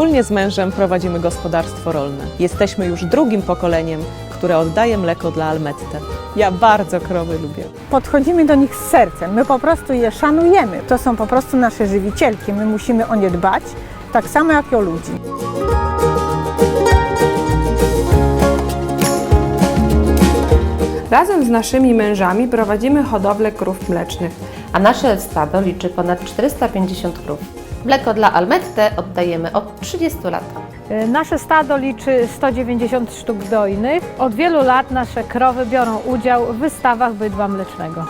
Wspólnie z mężem prowadzimy gospodarstwo rolne. Jesteśmy już drugim pokoleniem, które oddaje mleko dla Almette. Ja bardzo krowy lubię. Podchodzimy do nich z sercem, my po prostu je szanujemy. To są po prostu nasze żywicielki, my musimy o nie dbać, tak samo jak i o ludzi. Razem z naszymi mężami prowadzimy hodowlę krów mlecznych. a nasze stado liczy ponad 450 krów. Mleko dla Almette oddajemy od 30 lat. Y, Nasze stado liczy 190 sztuk dojnych. Od wielu lat nasze krowy biorą udział w wystawach bydła mlecznego.